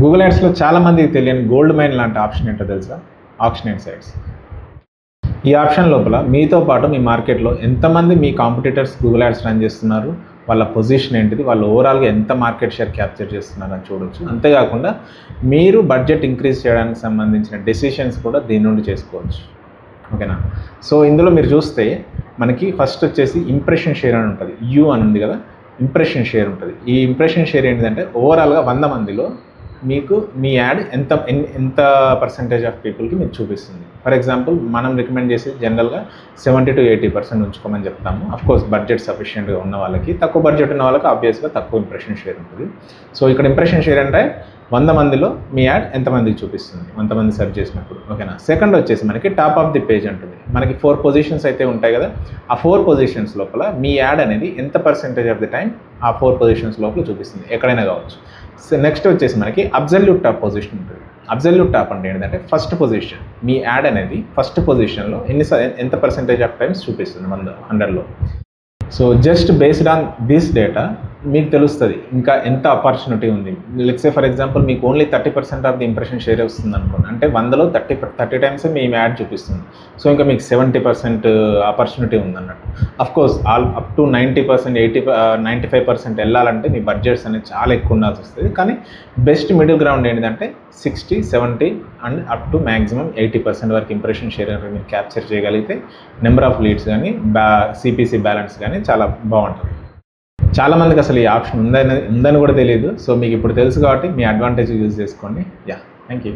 Google యాడ్స్లో చాలామందికి తెలియని gold mine లాంటి ఆప్షన్ ఏంటో తెలుసా? ఆప్షన్ సైట్స్ ఈ ఆప్షన్ లోపల మీతో పాటు మీ మార్కెట్లో ఎంతమంది మీ కాంపిటీటర్స్ గూగుల్ యాడ్స్ రన్ చేస్తున్నారు? వాళ్ళ పొజిషన్ ఏంటిది? వాళ్ళు ఓవరాల్గా ఎంత మార్కెట్ షేర్ క్యాప్చర్ చేస్తున్నారని చూడవచ్చు చూడొచ్చు. అంతేకాకుండా మీరు బడ్జెట్ ఇంక్రీజ్ చేయడానికి సంబంధించిన డెసిషన్స్ కూడా దీని నుండి చేసుకోవచ్చు. ఓకేనా సో ఇందులో మీరు చూస్తే మనకి ఫస్ట్ వచ్చేసి ఇంప్రెషన్ షేర్ అని ఉంటుంది. యూ అని ఉంది కదా? ఇంప్రెషన్ షేర్ ఉంటుంది. ఈ ఇంప్రెషన్ షేర్ ఏంటంటే ఓవరాల్గా వంద మందిలో మీకు మీ యాడ్ ఎంత ఎంత పర్సంటేజ్ ఆఫ్ పీపుల్కి మీకు చూపిస్తుంది. ఫర్ ఎగ్జాంపుల్ మనం రికమెండ్ చేసి జనరల్గా సెవెంటీ టు ఎయిటీ పర్సెంట్ ఉంచుకోమని చెప్తాము. అఫ్కోర్స్ బడ్జెట్ సఫిషియెంట్గా ఉన్న వాళ్ళకి తక్కువ బడ్జెట్ ఉన్న వాళ్ళకి ఆబ్వియస్గా తక్కువ ఇంప్రెషన్ షేర్ ఉంటుంది. సో ఇక్కడ ఇంప్రెషన్ షేర్ అంటే వంద మందిలో మీ యాడ్ ఎంతమందికి చూపిస్తుంది? వంద మంది సెర్చ్ చేసినప్పుడు. ఓకేనా సెకండ్ వచ్చేసి మనకి టాప్ ఆఫ్ ది పేజ్ ఉంటుంది మనకి ఫోర్ పొజిషన్స్ అయితే ఉంటాయి కదా ఆ ఫోర్ పొజిషన్స్ లోపల మీ యాడ్ అనేది ఎంత పర్సెంటేజ్ ఆఫ్ ది టైం ఆ ఫోర్ పొజిషన్స్ లోపల చూపిస్తుంది ఎక్కడైనా కావచ్చు. సో నెక్స్ట్ వచ్చేసి మనకి అబ్జల్యూట్ టాప్ పొజిషన్ ఉంటుంది. అబ్జల్యూట్ టాప్ అంటే ఏంటంటే ఫస్ట్ పొజిషన్ మీ యాడ్ అనేది ఫస్ట్ పొజిషన్లో ఎన్ని ఎంత పర్సెంటేజ్ ఆఫ్ టైమ్స్ చూపిస్తుంది మన హండ్రెడ్లో so just based on this data మీకు తెలుస్తుంది. ఇంకా ఎంత ఆపర్చునిటీ ఉంది? లెక్సే ఫర్ ఎగ్జాంపుల్ మీకు only thirty percent of the impression share వస్తుంది అనుకోండి. అంటే వందలో థర్టీ థర్టీ టైమ్స్ మీ యాడ్ చూపిస్తుంది. సో ఇంకా మీకు సెవెంటీ పర్సెంట్ ఆపర్చునిటీ ఉంది అన్నట్టు of course all up to ninety percent eighty ninety five percent వెళ్ళాలంటే మీ బడ్జెట్స్ అనేది చాలా ఎక్కువ ఉండాల్సి వస్తుంది. కానీ బెస్ట్ మిడిల్ గ్రౌండ్ ఏంటంటే sixty seventy and up to maximum eighty percent వరకు ఇంప్రెషన్ షేర్ అనేది మీరు క్యాప్చర్ చేయగలిగితే నెంబర్ ఆఫ్ లీడ్స్ కానీ బ్యా సిపిసి బ్యాలెన్స్ కానీ చాలా బాగుంటుంది. చాలా మందికి అసలు ఈ ఆప్షన్ ఉందని ఉందని కూడా తెలియదు. సో మీకు ఇప్పుడు తెలుసు కాబట్టి మీ అడ్వాంటేజ్ యూజ్ చేసుకోండి. Yeah thank you